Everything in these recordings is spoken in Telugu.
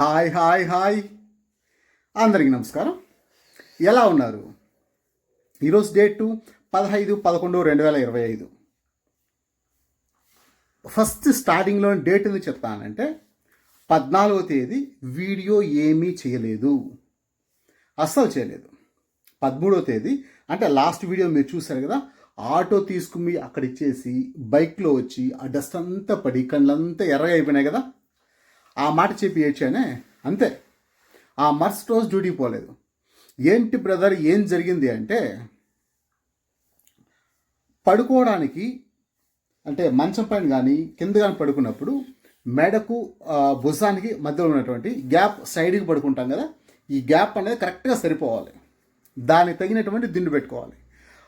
Hi hi hi. అందరికీ నమస్కారం. ఎలా ఉన్నారు? ఈరోజు డేటు పదహైదు పదకొండు రెండు వేల ఇరవై ఐదు. ఫస్ట్ స్టార్టింగ్లో డేట్ ఎందుకు చెప్తానంటే పద్నాలుగో తేదీ వీడియో ఏమీ చేయలేదు. అస్సలు చేయలేదు. పదమూడో తేదీ అంటే లాస్ట్ వీడియో మీరు చూశారు కదా ఆటో తీసుకుని అక్కడ ఇచ్చేసి బైక్లో వచ్చి ఆ డస్ట్ అంతా పడి కళ్ళంతా ఎర్రగా అయిపోయినాయి కదా. ఆ మాట చెప్పి ఏడ్చానే అంతే. ఆ మర్స్ట్ రోజు డ్యూటీ పోలేదు. ఏంటి బ్రదర్ ఏం జరిగింది అంటే పడుకోవడానికి అంటే మంచం పైన కానీ కింద కానీ పడుకున్నప్పుడు మెడకు భుజానికి మధ్యలో ఉన్నటువంటి గ్యాప్ సైడ్కి పడుకుంటాం కదా ఈ గ్యాప్ అనేది కరెక్ట్గా సరిపోవాలి. దానికి తగినటువంటి దిండు పెట్టుకోవాలి.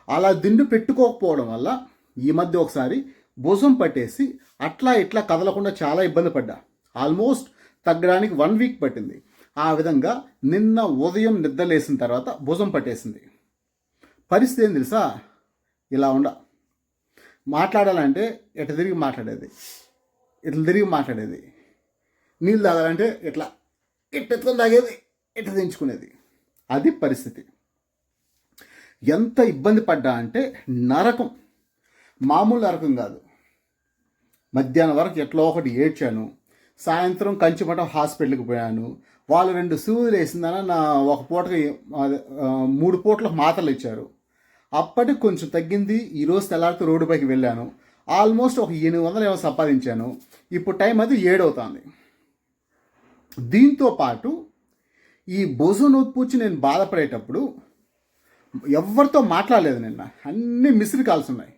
అలా దిండు పెట్టుకోకపోవడం వల్ల ఈ మధ్య ఒకసారి భుజం పట్టేసి అట్లా ఇట్లా కదలకుండా చాలా ఇబ్బంది పడ్డా. ఆల్మోస్ట్ తగ్గడానికి వన్ వీక్ పట్టింది. ఆ విధంగా నిన్న ఉదయం నిద్రలేసిన తర్వాత భుజం పట్టేసింది. పరిస్థితి ఏం తెలుసా? ఇలా ఉండ. మాట్లాడాలంటే ఎట తిరిగి మాట్లాడేది? ఇట్లా తిరిగి మాట్లాడేది? నీళ్ళు తాగాలంటే ఇట్లా ఇట్టెత్తుకొని తాగేది? ఇట్ట దించుకునేది? అది పరిస్థితి. ఎంత ఇబ్బంది పడ్డా అంటే నరకం. మామూలు నరకం కాదు. మధ్యాహ్నం వరకు ఎట్లా ఒకటి ఏడ్చాను. సాయంత్రం కంచిమఠం హాస్పిటల్కి పోయాను. వాళ్ళు రెండు సూదులు వేసిందని నా ఒక పూటకి మూడు పూటలకు మాత్రలు ఇచ్చారు. అప్పటికి కొంచెం తగ్గింది. ఈరోజు తెల్లారితో రోడ్డు పైకి వెళ్ళాను. ఆల్మోస్ట్ ఒక ఎనిమిది వందలు ఏమో సంపాదించాను. ఇప్పుడు టైం అది ఏడవుతుంది. దీంతో పాటు ఈ భుజం నొప్పి నేను బాధపడేటప్పుడు ఎవరితో మాట్లాడలేదు నిన్న. అన్ని మిస్డ్ కాల్స్ ఉన్నాయి.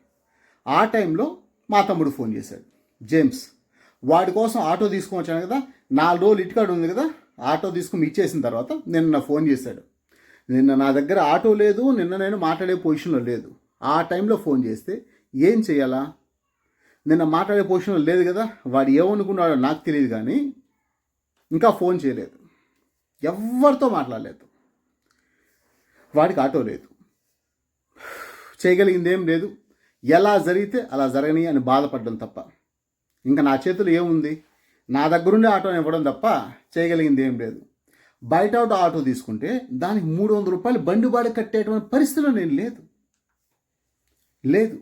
ఆ టైంలో మా తమ్ముడు ఫోన్ చేశాడు. జేమ్స్. వాడి కోసం ఆటో తీసుకొని వచ్చాను కదా నాలుగు రోజులు ఇటుకాడు ఉంది కదా ఆటో తీసుకుని ఇచ్చేసిన తర్వాత నిన్న ఫోన్ చేశాడు. నిన్న నా దగ్గర ఆటో లేదు నిన్న నేను మాట్లాడే పొజిషన్లో లేదు. ఆ టైంలో ఫోన్ చేస్తే ఏం చేయాలా నిన్న మాట్లాడే పొజిషన్లో లేదు కదా వాడు ఏమనుకున్నాడో నాకు తెలియదు కానీ ఇంకా ఫోన్ చేయలేదు. ఎవరితో మాట్లాడలేదు. వాడికి ఆటో లేదు. చేయగలిగింది ఏం లేదు. ఎలా జరిగితే అలా జరగని అని బాధపడడం తప్ప. ఇంకా నా చేతులు ఏముంది? నా దగ్గరుండి ఆటోని ఇవ్వడం తప్ప చేయగలిగింది ఏం లేదు. బయట అవుట్ ఆటో తీసుకుంటే దానికి మూడు వందల రూపాయలు బండి బాడి కట్టేటువంటి పరిస్థితిలో నేను లేదు. లేదు.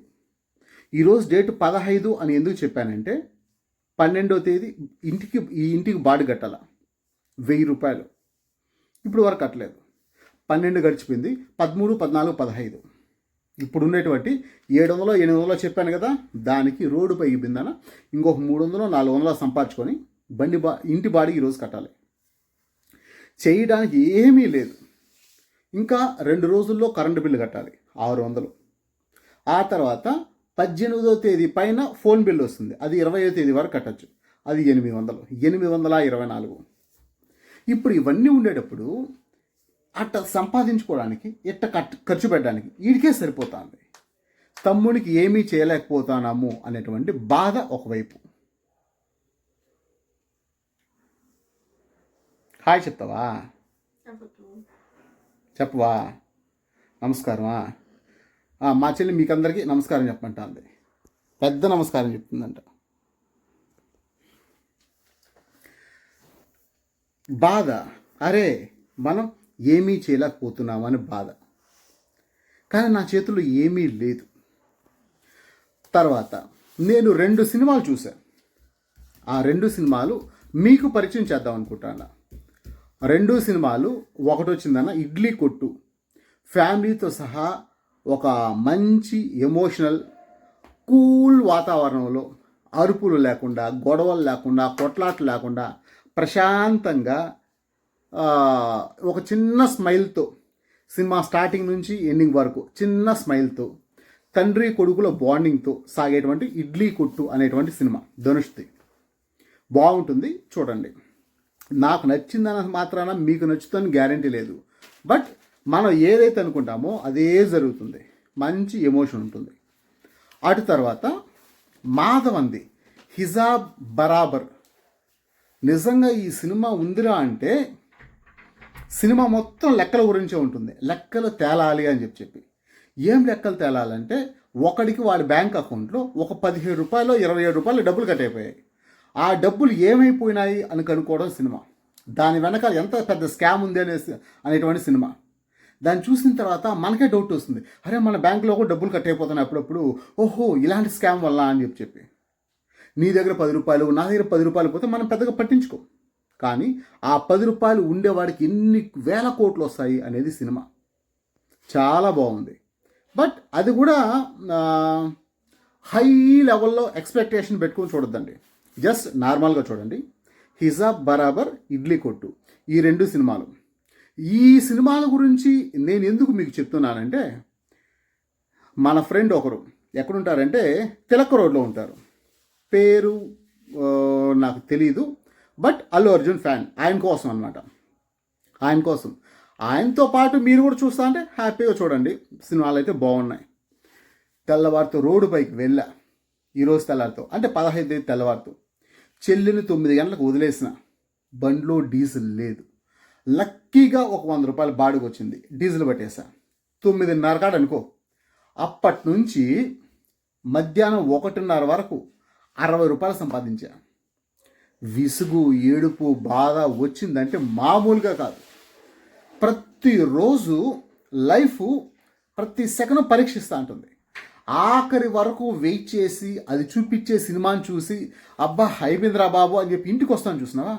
ఈరోజు డేట్ పదహైదు అని ఎందుకు చెప్పానంటే పన్నెండో తేదీ ఇంటికి ఈ ఇంటికి బాడి కట్టాల? వెయ్యి రూపాయలు. ఇప్పుడు వరకు కట్టలేదు. పన్నెండు గడిచిపోయింది. పదమూడు పద్నాలుగు పదహైదు. ఇప్పుడు ఉండేటువంటి ఏడు వందలు ఎనిమిది వందలు చెప్పాను కదా దానికి రోడ్డు పైకి బిందన ఇంకొక మూడు వందలు నాలుగు వందలు సంపాదించుకొని బండి బా ఇంటి బాడీ ఈరోజు కట్టాలి. చేయడానికి ఏమీ లేదు. ఇంకా రెండు రోజుల్లో కరెంటు బిల్లు కట్టాలి ఆరు వందలు ఆ తర్వాత పద్దెనిమిదో తేదీ పైన ఫోన్ బిల్ వస్తుంది అది ఇరవయో తేదీ వరకు కట్టచ్చు అది ఎనిమిది వందలు ఎనిమిది వందల ఇరవై నాలుగు. ఇప్పుడు ఇవన్నీ ఉండేటప్పుడు అట్ట సంపాదించుకోవడానికి ఇట్ట ఖర్చు పెట్టడానికి వీడికే సరిపోతుంది. తమ్మునికి ఏమీ చేయలేకపోతున్నాము అనేటువంటి బాధ ఒకవైపు. హాయ్ చెప్తావా? చెప్పవా? నమస్కారమా? మా చెల్లి మీకందరికీ నమస్కారం చెప్పమంటుంది. పెద్ద నమస్కారం చెప్తుందంట. బాధ. అరే మనం ఏమీ చేయలేకపోతున్నామని బాధ. కానీ నా చేతుల్లో ఏమీ లేదు. తర్వాత నేను రెండు సినిమాలు చూశాను ఆ రెండు సినిమాలు మీకు పరిచయం చేద్దాం అనుకుంటాను? రెండు సినిమాలు ఒకటి వచ్చిందన్న ఇడ్లీ కొట్టు. ఫ్యామిలీతో సహా ఒక మంచి ఎమోషనల్ కూల్ వాతావరణంలో అరుపులు లేకుండా గొడవలు లేకుండా కొట్లాట్లు లేకుండా ప్రశాంతంగా ఒక చిన్న స్మైల్తో సినిమా స్టార్టింగ్ నుంచి ఎండింగ్ వరకు చిన్న స్మైల్తో తండ్రి కొడుకుల బాండింగ్తో సాగేటువంటి ఇడ్లీ కొట్టు అనేటువంటి సినిమా ధనుష్ది. బాగుంటుంది చూడండి. నాకు నచ్చిందన్న మాత్రాన మీకు నచ్చుతుందని గ్యారంటీ లేదు. బట్ మనం ఏదైతే అనుకుంటామో అదే జరుగుతుంది. మంచి ఎమోషన్ ఉంటుంది. అటు తర్వాత మాధవంది హిజాబ్ బరాబర్. నిజంగా ఈ సినిమా ఉందిరా అంటే సినిమా మొత్తం లెక్కల గురించే ఉంటుంది. లెక్కలు తేలాలి అని చెప్పి చెప్పి. ఏం లెక్కలు తేలాలంటే ఒకడికి వాడి బ్యాంక్ అకౌంట్లో ఒక పదిహేడు రూపాయలు ఇరవై ఏడు రూపాయలు డబ్బులు కట్ అయిపోయాయి ఆ డబ్బులు ఏమైపోయినాయి అని కనుక్కోవడం సినిమా. దాని వెనకాల ఎంత పెద్ద స్కామ్ ఉంది అనే అనేటువంటి సినిమా. దాన్ని చూసిన తర్వాత మనకే డౌట్ వస్తుంది. అరే మన బ్యాంకులో కూడా డబ్బులు కట్ అయిపోతున్నాయి అప్పుడప్పుడు. ఓహో ఇలాంటి స్కామ్ వల్ల అని చెప్పి చెప్పి. నీ దగ్గర పది రూపాయలు నా దగ్గర పది రూపాయలు పోతే మనం పెద్దగా పట్టించుకో. కానీ ఆ పది రూపాయలు ఉండేవాడికి ఎన్ని వేల కోట్లు వస్తాయి అనేది సినిమా. చాలా బాగుంది. బట్ అది కూడా హై లెవెల్లో ఎక్స్పెక్టేషన్ పెట్టుకొని చూడొద్దండి. జస్ట్ నార్మల్గా చూడండి. హిజాబ్ బరాబర్ ఇడ్లీ కొట్టు. ఈ రెండు సినిమాలు. ఈ సినిమాల గురించి నేను ఎందుకు మీకు చెప్తున్నానంటే మన ఫ్రెండ్ ఒకరు ఎక్కడుంటారంటే తిలక్ రోడ్లో ఉంటారు. పేరు నాకు తెలీదు. బట్ అల్లు అర్జున్ ఫ్యాన్ ఆయన కోసం అనమాట ఆయన కోసం. ఆయనతో పాటు మీరు కూడా చూస్తా అంటే హ్యాపీగా చూడండి. సినిమాలు అయితే బాగున్నాయి. తెల్లవారితో రోడ్డు పైకి వెళ్ళా. ఈరోజు తెల్లారితో. అంటే పదహైదు తేదీ తెల్లవారితో. చెల్లిని తొమ్మిది గంటలకు వదిలేసిన. బండ్లో డీజిల్ లేదు. లక్కీగా ఒక వంద రూపాయలు బాడుగు వచ్చింది. డీజిల్ పట్టేసా. తొమ్మిదిన్నర కాడ అనుకో. అప్పటి నుంచి మధ్యాహ్నం ఒకటిన్నర వరకు అరవై రూపాయలు సంపాదించా. విసుగు ఏడుపు బాధ వచ్చిందంటే మామూలుగా కాదు. ప్రతిరోజు లైఫ్ ప్రతి సెకండ్ పరీక్షిస్తూ ఉంటుంది ఆఖరి వరకు వెయిట్ చేసి అది చూపించే సినిమాని చూసి అబ్బా అయిపోయిందిరా బాబు అని చెప్పి ఇంటికి వస్తాను చూసినావా?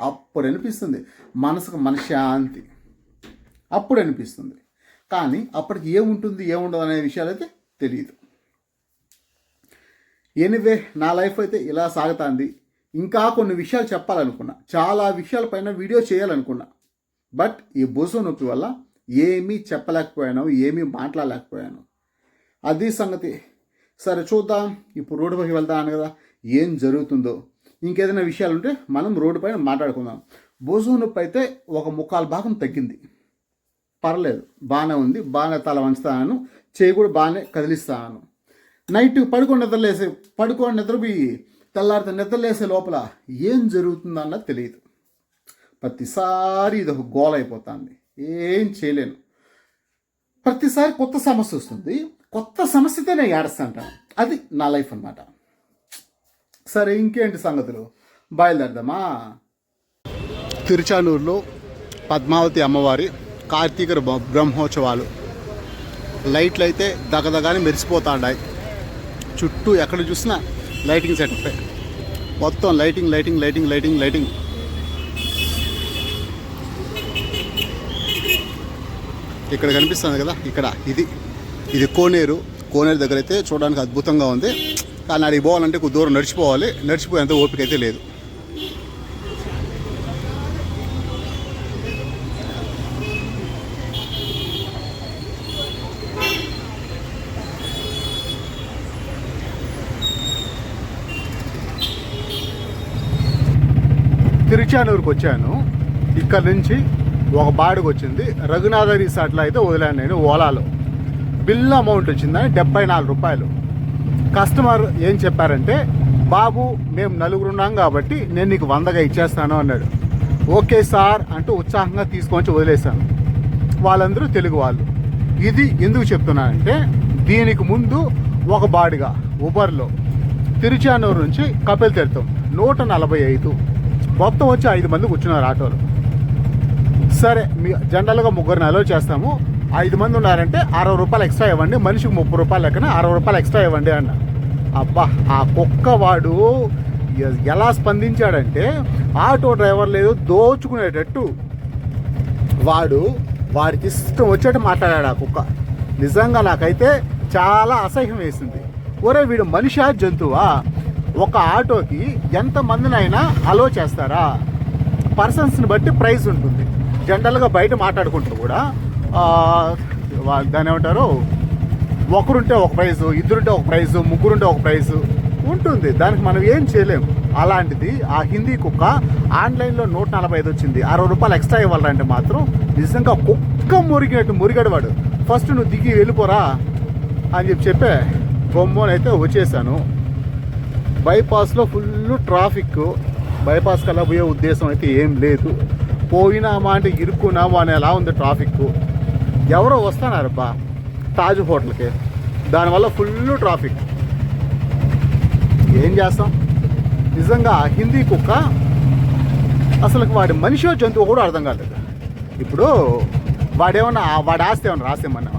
అప్పుడు అనిపిస్తుంది. మనసుకు మనశ్శాంతి అప్పుడు అనిపిస్తుంది. కానీ అప్పటికి ఏముంటుంది ఏముండదు అనే విషయాలు అయితే తెలియదు ఎనివే నా లైఫ్ అయితే ఇలా సాగుతుంది. ఇంకా కొన్ని విషయాలు చెప్పాలనుకున్నా. చాలా విషయాలపైన వీడియో చేయాలనుకున్నా. బట్ ఈ భుజం నొప్పి వల్ల ఏమీ చెప్పలేకపోయాను ఏమీ మాట్లాడలేకపోయాను. అది సంగతి. సరే చూద్దాం. ఇప్పుడు రోడ్డు పైకి వెళ్తాను కదా. ఏం జరుగుతుందో. ఇంకేదైనా విషయాలు ఉంటే మనం రోడ్డు పైన మాట్లాడుకుందాం. భుజం నొప్పి అయితే ఒక ముక్కాలు భాగం తగ్గింది. పర్లేదు. బాగానే ఉంది. బాగానే తల వంచుతాను. చేయి కూడా బాగానే కదిలిస్తాను. నైట్ పడుకొని నిద్రలేసే పడుకొని నిద్రపోయి తెల్లారితే నిద్రలేసే లోపల ఏం జరుగుతుందన్నది తెలియదు. ప్రతిసారి ఇది ఒక గోల్ అయిపోతుంది. ఏం చేయలేను. ప్రతిసారి కొత్త సమస్య వస్తుంది. కొత్త సమస్యతో నేను ఏడుస్తాంటాను అది నా లైఫ్ అన్నమాట. సరే ఇంకేంటి సంగతులు? బయలుదేరదామా? తిరుచానూరులో పద్మావతి అమ్మవారి కార్తీక బ్రహ్మోత్సవాలు. లైట్లు అయితే దగదగానే మెరిసిపోతాండాయి. చుట్టూ ఎక్కడ చూసినా లైటింగ్ సెటప్. మొత్తం lighting lighting lighting lighting lighting. ఇక్కడ కనిపిస్తుంది కదా ఇక్కడ ఇది ఇది కోనేరు. కోనేరు దగ్గర అయితే చూడడానికి అద్భుతంగా ఉంది. కానీ అడిగి పోవాలంటే కొద్ది దూరం నడిచిపోవాలి. నడిచిపోయేంత ఓపిక అయితే లేదు. తిరుచానూరుకి వచ్చాను. ఇక్కడ నుంచి ఒక బాడుకు వచ్చింది. రఘునాథ రిసార్ట్లో అయితే వదిలాను నేను ఓలాలో. బిల్ అమౌంట్ వచ్చిందని డెబ్బై నాలుగు రూపాయలు. కస్టమర్ ఏం చెప్పారంటే బాబు మేము నలుగురు ఉన్నాం కాబట్టి నేను నీకు వందగా ఇచ్చేస్తాను అన్నాడు. ఓకే సార్ అంటూ ఉత్సాహంగా తీసుకొని వదిలేశాను. వాళ్ళందరూ తెలుగు వాళ్ళు. ఇది ఎందుకు చెప్తున్నానంటే దీనికి ముందు ఒక బాడిగా ఉబర్లో తిరుచానూరు నుంచి కపిల్ తీర్థం నూట నలభై ఐదు. మొత్తం వచ్చి ఐదు మంది కూర్చున్నారు ఆటోలో. సరే మీ జనరల్గా ముగ్గురిని అలో చేస్తాము. ఐదు మంది ఉన్నారంటే అరవై రూపాయలు ఎక్స్ట్రా ఇవ్వండి. మనిషికి ముప్పై రూపాయలు లెక్కన అరవై రూపాయలు ఎక్స్ట్రా ఇవ్వండి అన్న. అబ్బా ఆ కుక్క వాడు ఎలా స్పందించాడంటే ఆటో డ్రైవర్ లేదు దోచుకునేటట్టు వాడు వాడికి ఇష్టం వచ్చేట్టు మాట్లాడాడు ఆ కుక్క. నిజంగా నాకైతే చాలా అసహ్యం వేసింది. ఒరే వీడు మనిషా జంతువా? ఒక ఆటోకి ఎంతమందినైనా అలో చేస్తారా? పర్సన్స్ని బట్టి ప్రైస్ ఉంటుంది. జనరల్గా బయట మాట్లాడుకుంటూ కూడా దాని దాన్ని ఏమంటారు? ఒకరుంటే ఒక ప్రైజు ఇద్దరుంటే ఒక ప్రైజు ముగ్గురుంటే ఒక ప్రైజు ఉంటుంది. దానికి మనం ఏం చేయలేము. అలాంటిది ఆ హిందీ కుక్క ఆన్లైన్లో నూట నలభై ఐదు వచ్చింది. అరవై రూపాయలు ఎక్స్ట్రా ఇవ్వాలంటే మాత్రం నిజంగా కుక్క మురిగినట్టు మురిగాడు వాడు. ఫస్ట్ నువ్వు దిగి వెళ్ళిపోరా అని చెప్పి చెప్పే బొమ్మనైతే వచ్చేసాను. బైపాస్లో ఫుల్ ట్రాఫిక్. బైపాస్ కల్లా పోయే ఉద్దేశం అయితే ఏం లేదు. పోయినామా అంటే ఇరుక్కున్నామా అని ఎలా ఉంది ట్రాఫిక్. ఎవరో వస్తున్నారబ్బా తాజ్ హోటల్కి. దానివల్ల ఫుల్ ట్రాఫిక్. ఏం చేస్తాం? నిజంగా హిందీ కుక్క అసలు వాడి మనిషి జంతువు కూడా అర్థం కాలేదు. ఇప్పుడు వాడేమన్నా వాడి ఆస్తి ఏమన్నా రాసేమన్నా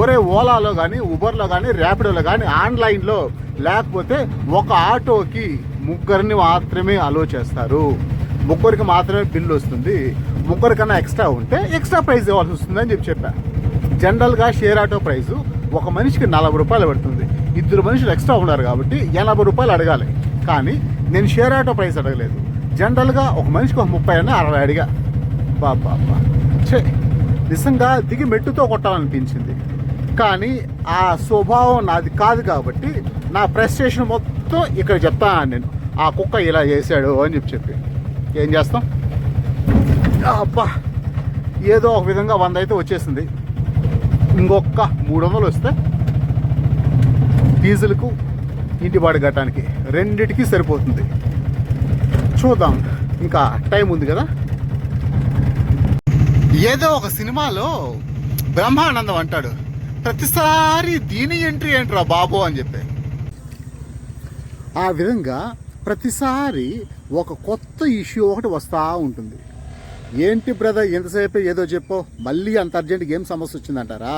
ఒరే ఓలాలో కానీ ఉబర్లో కానీ ర్యాపిడోలో కానీ ఆన్లైన్లో లేకపోతే ఒక ఆటోకి ముగ్గురిని మాత్రమే అలో చేస్తారు. ముగ్గురికి మాత్రమే బిల్లు వస్తుంది. ముగ్గురికన్నా ఎక్స్ట్రా ఉంటే ఎక్స్ట్రా ప్రైస్ ఇవ్వాల్సి వస్తుంది అని చెప్పి చెప్పా. జనరల్గా షేర్ ఆటో ప్రైస్ ఒక మనిషికి నలభై రూపాయలు పడుతుంది. ఇద్దరు మనుషులు ఎక్స్ట్రా ఉన్నారు కాబట్టి ఎనభై రూపాయలు అడగాలి. కానీ నేను షేర్ ఆటో ప్రైస్ అడగలేదు. జనరల్గా ఒక మనిషికి ఒక ముప్పై అయినా అరవై అడిగా. బాబా చే నిజంగా దిగి మెట్టుతో కొట్టాలనిపించింది. కానీ ఆ స్వభావం నాది కాదు కాబట్టి నా ప్రెస్టేషన్ మొత్తం ఇక్కడ చెప్తాను నేను. ఆ కుక్క ఇలా చేశాడు అని చెప్పి చెప్పి. ఏం చేస్తాం? అబ్బా! ఏదో ఒక విధంగా వంద అయితే వచ్చేసింది. ఇంకొక మూడు వందలు వస్తే డీజిల్కు ఇంటి బాడి కట్టడానికి రెండిటికి సరిపోతుంది. చూద్దాం. ఇంకా టైం ఉంది కదా? ఏదో ఒక సినిమాలో బ్రహ్మానందం అంటాడు. ప్రతిసారి దీని ఎంట్రీ ఏంట్రా బాబు అని చెప్పి. ఆ విధంగా ప్రతిసారి ఒక కొత్త ఇష్యూ ఒకటి వస్తూ ఉంటుంది. ఏంటి బ్రదర్ ఎంతసేపు ఏదో చెప్పో మళ్ళీ అంత అర్జెంట్గా ఏం సమస్య వచ్చిందంటారా?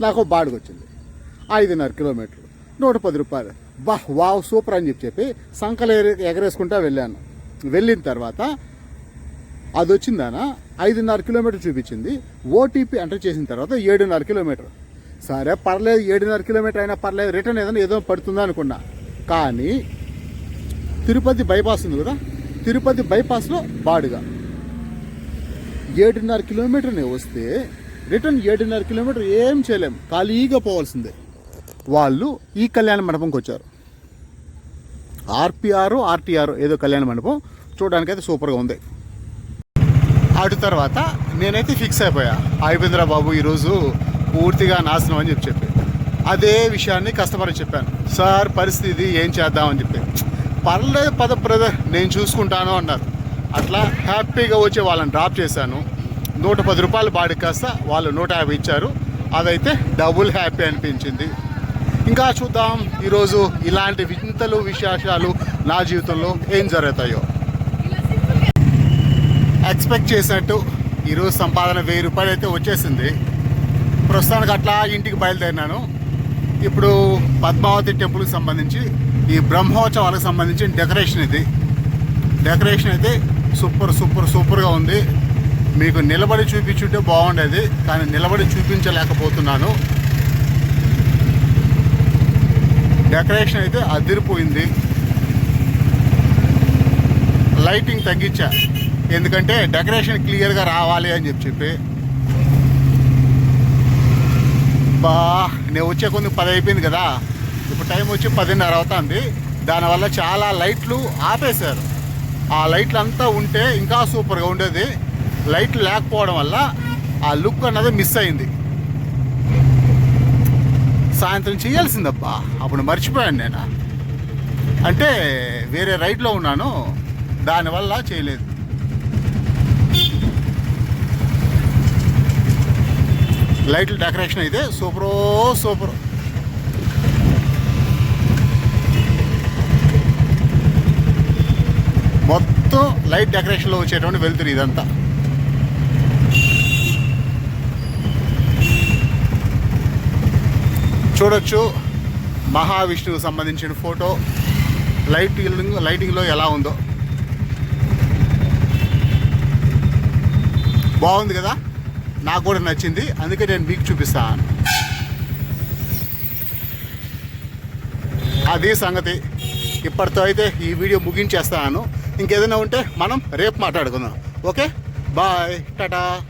నాకు బాడుగు వచ్చింది. ఐదున్నర కిలోమీటర్లు. నూట పది రూపాయలు. బా వావ్ సూపర్ అని చెప్పి చెప్పి సంకలు ఎగరేసుకుంటా వెళ్ళాను. వెళ్ళిన తర్వాత అది వచ్చిందానా ఐదున్నర కిలోమీటర్ చూపించింది. ఓటీపీ ఎంటర్ చేసిన తర్వాత ఏడున్నర కిలోమీటర్. సరే పర్లేదు ఏడున్నర కిలోమీటర్ అయినా పర్లేదు రిటర్న్ ఏదైనా ఏదో పడుతుందా అనుకున్నా. కానీ తిరుపతి బైపాస్ ఉంది కదా తిరుపతి బైపాస్లో బాడుగా. ఏడున్నర కిలోమీటర్ని వస్తే రిటర్న్ ఏడున్నర కిలోమీటర్ ఏం చేయలేం ఖాళీగా పోవాల్సిందే. వాళ్ళు ఈ కళ్యాణ మండపంకి వచ్చారు. ఆర్పిఆర్ ఆర్టీఆర్ ఏదో కళ్యాణ మండపం చూడడానికైతే సూపర్గా ఉంది. అటు తర్వాత నేనైతే ఫిక్స్ అయిపోయా అయిపోయిందిరా బాబు ఈరోజు పూర్తిగా నాశనం అని చెప్పి చెప్పి. అదే విషయాన్ని కస్టమర్కి చెప్పాను. సార్ పరిస్థితి ఏం చేద్దామని చెప్పి. పర్లేదు పద బ్రదర్ నేను చూసుకుంటాను అన్నారు. అట్లా హ్యాపీగా వచ్చి వాళ్ళని డ్రాప్ చేశాను. నూట పది రూపాయలు బాడికి కాస్త వాళ్ళు నూట యాభై ఇచ్చారు. అదైతే డబుల్ హ్యాపీ అనిపించింది. ఇంకా చూద్దాం ఈరోజు ఇలాంటి వింతలు విశేషాలు నా జీవితంలో ఏం జరుగుతాయో. ఎక్స్పెక్ట్ చేసినట్టు ఈరోజు సంపాదన వెయ్యి రూపాయలు అయితే వచ్చేసింది. ప్రస్తుతానికి అట్లా ఇంటికి బయలుదేరినాను. ఇప్పుడు పద్మావతి టెంపుల్కి సంబంధించి ఈ బ్రహ్మోత్సవాలకు సంబంధించిన డెకరేషన్ ఇది. డెకరేషన్ అయితే సూపర్ సూపర్ సూపర్గా ఉంది. మీకు నిలబడి చూపించుంటే బాగుండేది కానీ నిలబడి చూపించలేకపోతున్నాను. డెకరేషన్ అయితే అదిరిపోయింది. లైటింగ్ తగ్గించా. ఎందుకంటే డెకరేషన్ క్లియర్గా రావాలి అని చెప్పి చెప్పి అబ్బా నేను వచ్చే కొన్ని పది అయిపోయింది కదా. ఇప్పుడు టైం వచ్చి పదిన్నర అవుతుంది. దానివల్ల చాలా లైట్లు ఆపేశారు. ఆ లైట్లు అంతా ఉంటే ఇంకా సూపర్గా ఉండేది. లైట్లు లేకపోవడం వల్ల ఆ లుక్ అన్నది మిస్ అయింది. సాయంత్రం చేయాల్సిందబ్బా. అప్పుడు మర్చిపోయాను నేను. అంటే వేరే రైడ్లో ఉన్నాను. దానివల్ల చేయలేదు. లైట్ల డెకరేషన్ అయితే సూపరో సూపర్. మొత్తం లైట్ డెకరేషన్లో వచ్చేటువంటి వెళ్తురు ఇదంతా. చూడొచ్చు మహావిష్ణువుకు సంబంధించిన ఫోటో. లైటింగ్ లైటింగ్లో ఎలా ఉందో. బాగుంది కదా? నాకు కూడా నచ్చింది. అందుకే నేను మీకు చూపిస్తాను. అది సంగతి. ఇప్పటితో అయితే ఈ వీడియో ముగించేస్తాను. ఇంకేదైనా ఉంటే మనం రేపు మాట్లాడుకుందాం. ఓకే? బాయ్. టాటా.